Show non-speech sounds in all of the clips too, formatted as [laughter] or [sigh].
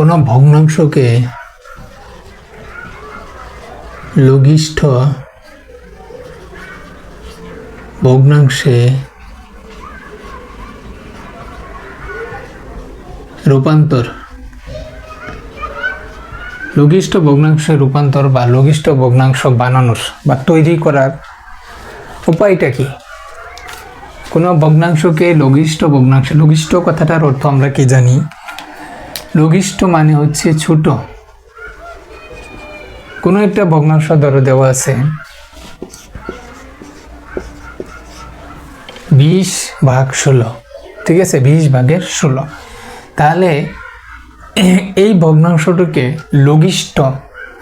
কোনো ভগ্নাংশকে লঘিষ্ঠ ভগ্নাংশে রূপান্তর। লঘিষ্ঠ ভগ্নাংশে রূপান্তর বা লঘিষ্ঠ ভগ্নাংশ বানানোর বা তৈরি করার উপায়টা কি? কোনো ভগ্নাংশকে লঘিষ্ঠ ভগ্নাংশ, লঘিষ্ঠ কথাটার অর্থ আমরা কি জানি? লঘিষ্ঠ মানে হচ্ছে ছোট। কোনো একটা ভগ্নাংশ ধরো দেওয়া আছে। বিশ ভাগ ষোলো, ঠিক আছে? বিশ ভাগের ষোলো। তাহলে এই ভগ্নাংশটাকে লঘিষ্ঠ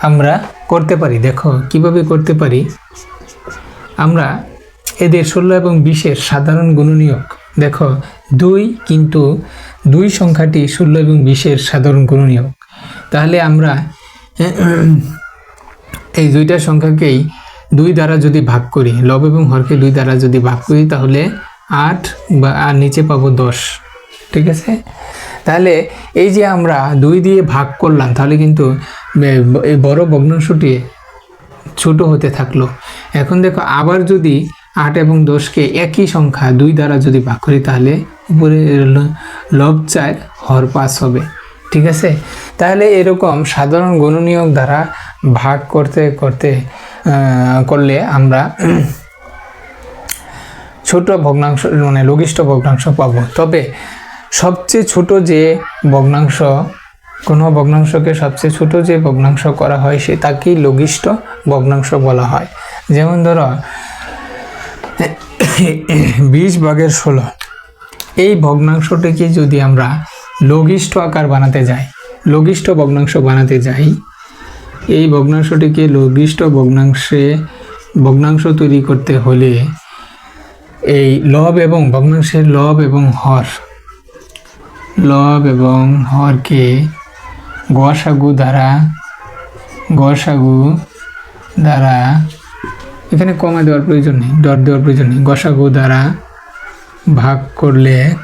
আমরা করতে পারি। দেখো, কীভাবে করতে পারি? আমরা এদের ষোলো এবং বিশের সাধারণ গুণনীয়ক। দেখো দুই কিন্তু দুই সংখ্যাটি ষোলো এবং বিশের সাধারণ গুণনীয়ক তাহলে আমরা, এই দুইটা সংখ্যাকেই দুই দ্বারা যদি ভাগ করি, লব এবং হরকে দুই দ্বারা যদি ভাগ করি, তাহলে আট বা, আর নিচে পাবো দশ। ঠিক আছে? তাহলে এই যে আমরা দুই দিয়ে ভাগ করলাম, তাহলে কিন্তু এই বড় ভগ্নাংশটি ছোট হতে থাকল। এখন দেখো, আবার যদি আট এবং দশকে একই সংখ্যা দুই দ্বারা যদি ভাগ করি, তাহলে উপরে লব চার হর পাঁচ হবে। ঠিক আছে? তাহলে এরকম সাধারণ গণনীয়ক দ্বারা ভাগ করতে করতে করলে আমরা ছোট ভগ্নাংশ মানে লঘিষ্ঠ ভগ্নাংশ পাবো। তবে সবচেয়ে ছোট যে ভগ্নাংশ, কোনো ভগ্নাংশকে সবচেয়ে ছোট যে ভগ্নাংশ করা হয়, সে তাকেই লঘিষ্ঠ ভগ্নাংশ বলা হয়। যেমন ধরো, বিশ ভাগের ষোলো। এই ভগ্নাংশটিকে যদি আমরা লঘিষ্ঠ আকার বানাতে যাই, লঘিষ্ঠ ভগ্নাংশ বানাতে যাই, এই ভগ্নাংশটিকে লঘিষ্ঠ ভগ্নাংশে ভগ্নাংশ তৈরি করতে হলে এই লব এবং ভগ্নাংশের লব এবং হর, লব এবং হরকে গসাগু দ্বারা গসাগু দ্বারা, এখানে কমা দেওয়ার প্রয়োজন নেই দর দেওয়ার প্রয়োজন নেই, গসাগু দ্বারা ভাগ করলে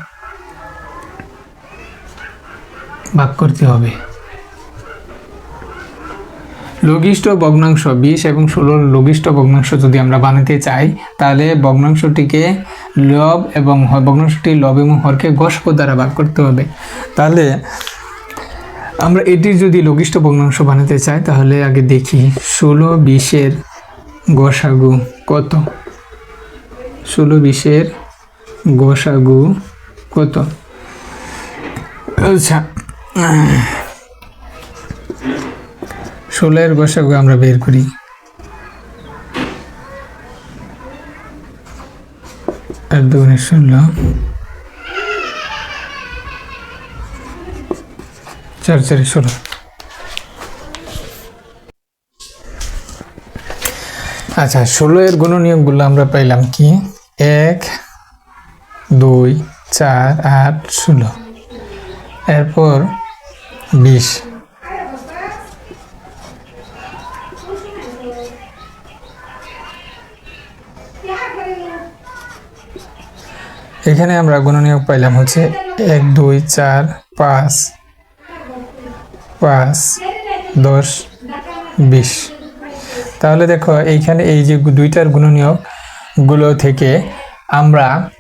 ভাগ করতে হবে। লঘিষ্ঠ ভগ্নাংশ বিশ এবং ষোলোর লঘিষ্ঠ ভগ্নাংশ যদি আমরা বানাতে চাই, তাহলে ভগ্নাংশটিকে লব এবং ভগ্নাংশটি লব এবং হরকে গসক দ্বারা ভাগ করতে হবে। তাহলে আমরা এটির যদি লঘিষ্ঠ ভগ্নাংশ বানাতে চাই, তাহলে আগে দেখি ষোলো বিশের গসাগু কত? ষোলো বিশের গসাগু কত? আচ্ছা। ষোলোর গসাগু আমরা বের করি। আর দুগুণে ষোলো। চার চারি ষোলো। আচ্ছা ষোলো এর গুণনীয়কগুলো আমরা পাইলাম কি? এক দুই, চার, আট, ষোলো। এরপর বিশ। এখানে আমরা গুণনীয়ক পাইলাম হচ্ছে এক, দুই, চার, পাঁচ পাঁচ, দশ, বিশ। তাহলে দেখো এইখানে এই যে দুইটার গুণনীয়কগুলো থেকে আমরা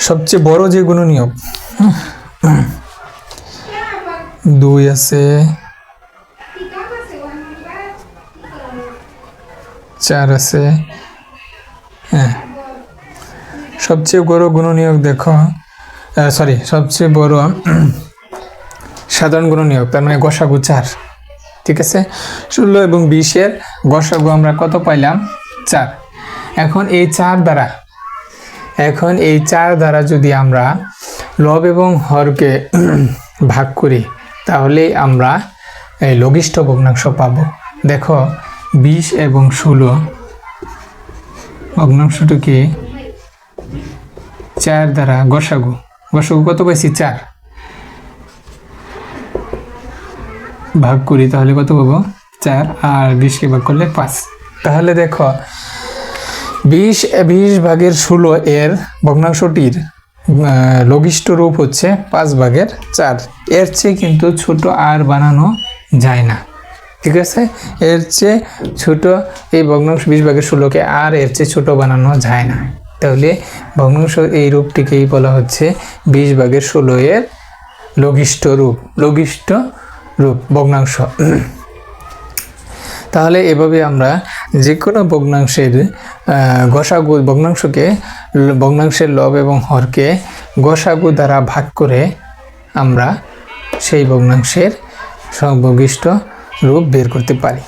সবচেয়ে বড় যে গুণনীয়ক দুই আছে। চার আছে। হ্যাঁ। সবচেয়ে বড় গুণনীয়ক দেখো। সরি সবচেয়ে বড় [clears throat] সাধারণ গুণনীয়ক তার মানে গসাগু চার। ঠিক আছে? ষোলো এবং বিশের গসাগু আমরা কত পাইলাম? চার। এখন এই চার দ্বারা এখন এই চার দ্বারা যদি আমরা লব এবং হরকে [clears throat] ভাগ করি, তাহলে আমরা এই লঘিষ্ঠ ভগ্নাংশ পাব। দেখো, বিশ এবং ষোলো ভগ্নাংশটিকে চার দ্বারা গসাগু। গসাগু কত পাইছি? চার। ভাগ করি, তাহলে কত পাবো? চার, আর বিশকে ভাগ করলে পাঁচ। তাহলে দেখো বিশ বিশ ভাগের ষোলো এর ভগ্নাংশটির লঘিষ্ঠ রূপ হচ্ছে পাঁচ ভাগের চার। এর চেয়ে কিন্তু ছোট আর বানানো যায় না। ঠিক আছে? এর চেয়ে ছোট এই ভগ্নাংশ বিশ ভাগের ষোলোকে আর এর চেয়ে ছোট বানানো যায় না। তাহলে ভগ্নাংশ এই রূপটিকেই বলা হচ্ছে বিশ ভাগের ষোলো এর লঘিষ্ঠ রূপ লঘিষ্ঠ রূপ, ভগ্নাংশ। তাহলে এভাবে আমরা যে কোনো ভগ্নাংশের ঘষাগু ভগ্নাংশকে, ভগ্নাংশের লব এবং হরকে ঘষাগু দ্বারা ভাগ করে আমরা সেই ভগ্নাংশের সংবগিষ্ট রূপ বের করতে পারি।